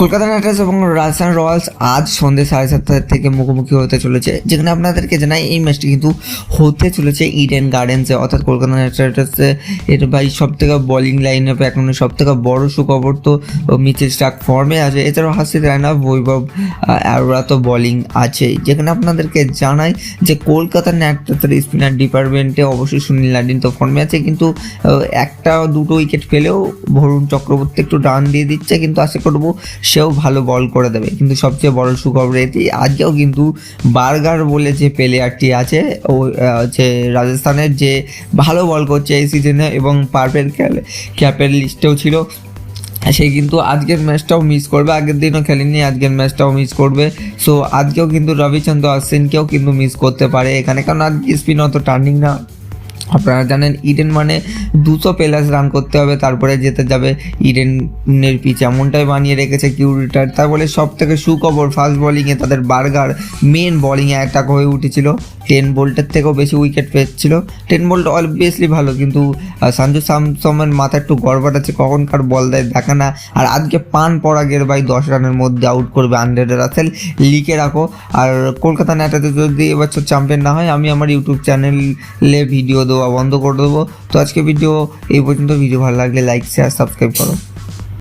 Kolkata night Riders এবং Rajasthan Royals আজ সন্ধ্যে সাড়ে সাতটা থেকে মুখোমুখি হতে চলেছে, যেখানে আপনাদেরকে জানাই এই ম্যাচটি কিন্তু হতে চলেছে ইডেন গার্ডেন্সে অর্থাৎ কলকাতা নাইট রাইডার্সে এর ভাই সব থেকে বলিং লাইন আপে এখন সব থেকে বড় সুখবর তো মিচেল স্টাক ফর্মে আছে। এছাড়াও হাসিদ রায়না বৈভব অ্যারোরা তো বলিং আছে। যেখানে আপনাদেরকে জানাই যে কলকাতা নাইট রাইডার্সের স্পিনার ডিপার্টমেন্টে অবশ্যই সুনীল নাডিন তো ফর্মে আছে, কিন্তু একটা দুটো উইকেট পেলেও ভরুণ চক্রবর্তী একটু রান দিয়ে দিচ্ছে, কিন্তু আশা করব সেও ভালো বল করে দেবে। কিন্তু সবচেয়ে বড় সুখবর এটি, আজকেও কিন্তু বার্গার বলে যে প্লেয়ারটি আছে, ও যে রাজস্থানের যে ভালো বল করছে এই সিজনে এবং পারফের ক্যাপের লিস্টেও ছিল। সে কিন্তু আজকের ম্যাচটাও মিস করবে, আগের দিনও খেলেনি, আজকের ম্যাচটাও মিস করবে। সো আজকেও কিন্তু রবিচন্দ্র অশ্বিনকেও কিন্তু মিস করতে পারে এখানে, কারণ আজকে স্পিন অত টার্নিং না। আপনারা জানেন ইডেন মানে দুশো প্লাস রান করতে হবে, তারপরে যেতে যাবে ইডেনের পিচ এমনটাই বানিয়ে রেখেছে কিউরিটার তারপরে সব থেকে সুখবর ফাস্ট বলিংয়ে তাদের বার্গার মেন বলিংয়ে অ্যাটাক হয়ে উঠেছিল। টেন বোল্টের থেকেও বেশি উইকেট পেয়েছিল। টেন বোল্ট অবভিয়াসলি ভালো, কিন্তু সঞ্জু স্যামসনের মাথায় একটু গড়বড় আছে কখনকার বল দেয় দেখে না। আর আজকে পান পরাগের ভাই দশ রানের মধ্যে আউট করবে আন্ড্রেড রাসেল লিখে রাখো। আর কলকাতা নাইটাতে যদি এবছর চ্যাম্পিয়ন না হয়, আমি আমার ইউটিউব চ্যানেলে ভিডিও দেওয়া বন্ধ করে দেবো। তো আজকে ভিডিও এই পর্যন্ত। ভিডিও ভালো লাগলে লাইক শেয়ার সাবস্ক্রাইব করো।